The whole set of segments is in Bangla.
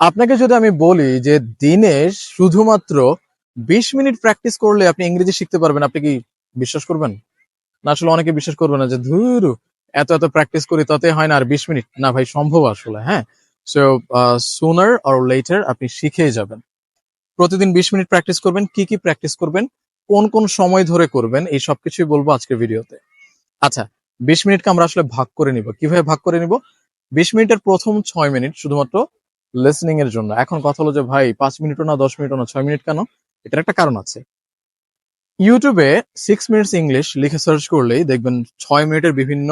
আপনাকে যদি আমি বলি যে দিনে শুধুমাত্র বিশ মিনিট প্র্যাকটিস করলে আপনি ইংরেজি শিখতে পারবেন, আপনি কি বিশ্বাস করবেন? না, আসলে অনেকে বিশ্বাস করবে না যে, ধুরু, এত এত প্র্যাকটিস করি তাতে হয় না আর বিশ মিনিট। না ভাই, সম্ভব আসলে হ্যাঁ? সো সুনার অর লেটার আপনি শিখেই যাবেন। প্রতিদিন বিশ মিনিট প্র্যাকটিস করবেন, কি কি প্র্যাকটিস করবেন, কোন কোন সময় ধরে করবেন, এই সবকিছুই বলব আজকের ভিডিওতে। আচ্ছা বিশ মিনিটকে আমরা আসলে ভাগ করে নিব। কীভাবে ভাগ করে নিব? বিশ মিনিটের প্রথম ছয় মিনিট শুধুমাত্র লিসনিং এর জন্য। এখন কথা হলো যে, ভাই, পাঁচ মিনিটও না, দশ মিনিটও না, ছয় মিনিট কেন? এটার একটা কারণ আছে। ইউটিউবে সিক্স মিনিটস ইংলিশ লিখে সার্চ করলেই দেখবেন ছয় মিনিটের বিভিন্ন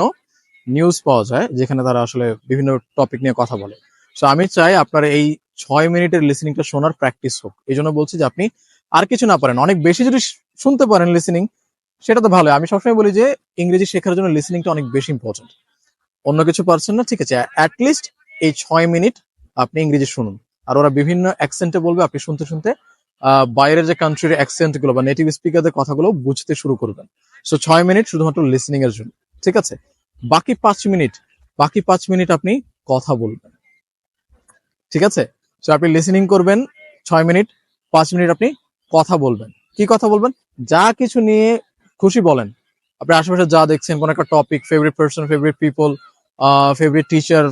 নিউজ পাওয়া যায়, যেখানে তারা আসলে বিভিন্ন টপিক নিয়ে কথা বলে। সো আমি চাই আপনার এই ছয় মিনিটের লিসনিংটা শোনার প্র্যাকটিস হোক। এই জন্য বলছি যে, আপনি আর কিছু না পারেন। অনেক বেশি যদি শুনতে পারেন লিসনিং সেটা তো ভালো। আমি সবসময় বলি যে, ইংরেজি শেখার জন্য লিসনিংটা অনেক বেশি ইম্পর্টেন্ট অন্য কিছু পারছেন না, ঠিক আছে। অ্যাটলিস্ট এই ছয় মিনিট আপনি ইংরেজি শুনুন। আর ওরা বিভিন্ন অ্যাকসেন্টে বলবে, আপনি শুনতে শুনতে বাইরের যে কান্ট্রির অ্যাকসেন্টগুলো বা নেটিভ স্পিকারদের কথাগুলো বুঝতে শুরু করবেন। সো ছয় মিনিট শুধুমাত্র লিসনিং এর জন্য, ঠিক আছে? বাকি পাঁচ মিনিট বাকি পাঁচ মিনিট আপনি কথা বলবেন। ঠিক আছে? সো আপনি লিসনিং করবেন, ছয় মিনিট পাঁচ মিনিট আপনি কথা বলবেন। কি কথা বলবেন? যা কিছু নিয়ে খুশি বলেন। আপনি আশেপাশে যা দেখছেন, কোন একটা topic favourite person favourite people favourite teacher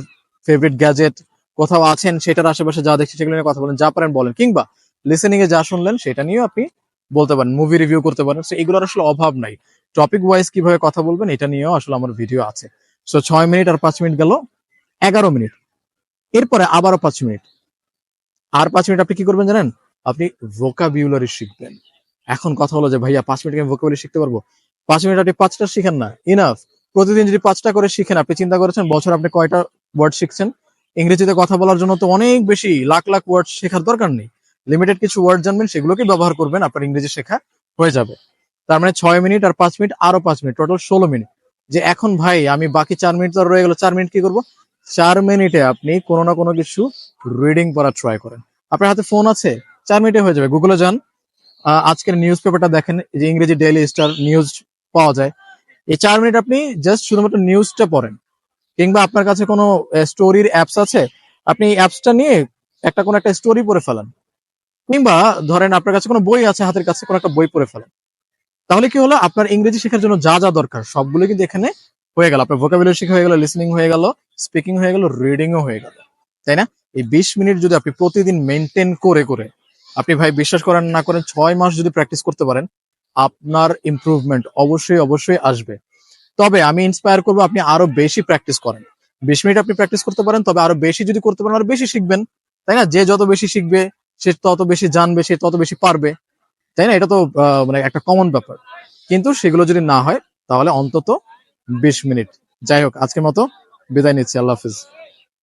favourite gadget কোথাও আছেন, সেটার আশেপাশে যা দেখছেন সেগুলো নিয়ে কথা বলেন, যা পারেন বলেন, কিংবা লিসেনিং এ যা শুনলেন সেটা নিয়েও আপনি বলতে পারেন মুভি রিভিউ করতে পারেন। সো এগুলোর আসলে অভাব নাই। টপিক ওয়াইজ কীভাবে কথা বলবেন এটা নিয়েও আসলে আমার ভিডিও আছে। সো ছয় মিনিট আর পাঁচ মিনিট গেল, এগারো মিনিট। এরপরে আবারও পাঁচ মিনিট। আর পাঁচ মিনিট আপনি কি করবেন জানেন? আপনি ভোকাবিউলারি শিখবেন। এখন কথা হলো যে, ভাইয়া, পাঁচ মিনিট আমি ভোকাবুলারি শিখতে পারব? পাঁচ মিনিট আপনি পাঁচটা শিখেন না। ইনাফ প্রতিদিন যদি পাঁচটা করে শিখেন, আপনি চিন্তা করেছেন বছর আপনি কয়টা ওয়ার্ড শিখছেন? ইংরেজিতে কথা বলার জন্য তো অনেক বেশি লাখ লাখ ওয়ার্ড শেখার দরকার নেই। লিমিটেড কিছু ওয়ার্ড জানবেন সেগুলোকে ব্যবহার করবেন, আপনার ইংরেজি শেখা হয়ে যাবে। তার মানে ছয় মিনিট আর পাঁচ মিনিট আরও পাঁচ মিনিট টোটাল ষোলো মিনিট। যে এখন ভাই, আমি বাকি চার মিনিট তো রয়ে গেল, চার মিনিট কি করব? চার মিনিটে আপনি কোনো না কোনো কিছু রিডিং পড়া ট্রাই করেন। আপনার হাতে ফোন আছে? চার মিনিটে হয়ে যাবে। গুগলে যান। আজকের নিউজ পেপারটা দেখেন যে ইংরেজি ডেইলি স্টার নিউজ পাওয়া যায়। এই চার মিনিট আপনি জাস্ট শুধুমাত্র নিউজটা পড়েন। কিংবা আপনার কাছে কোনো স্টোরির অ্যাপস আছে? আপনি অ্যাপসটা নিয়ে একটা কোনো একটা স্টোরি পড়ে ফেলেন। কিংবা ধরেন আপনার কাছে কোনো বই আছে, হাতের কাছে কোনো একটা বই পড়ে ফেলেন। তাহলে কি হলো? আপনার ইংরেজি শেখার জন্য যা যা দরকার সবগুলো কিন্তু এখানে হয়ে গেল। আপনার ভোকাবুলারি শেখা হয়ে গেল লিসনিং হয়ে গেল স্পিকিং হয়ে গেল রিডিংও হয়ে গেল। তাই না? এই বিশ মিনিট যদি আপনি প্রতিদিন মেনটেন করে করে আপনি ভাই বিশ্বাস করেন না করেন, ছয় মাস যদি প্র্যাকটিস করতে পারেন, আপনার ইমপ্রুভমেন্ট অবশ্যই অবশ্যই আসবে। তবে আমি ইন্সপায়ার করব আপনি আরও বেশি প্র্যাকটিস করেন। বিশ মিনিট আপনি প্র্যাকটিস করতে পারেন, তবে আরও বেশি যদি করতে পারেন, আরও বেশি শিখবেন। তাই না? যে যত বেশি শিখবে, সে তত বেশি জানবে, সে তত বেশি পারবে। তাই না? এটা তো মানে একটা কমন ব্যাপার। কিন্তু সেগুলো যদি না হয়, তাহলে অন্তত বিশ মিনিট। যাই হোক, আজকের মতো বিদায় নিচ্ছি। আল্লাহ হাফিজ।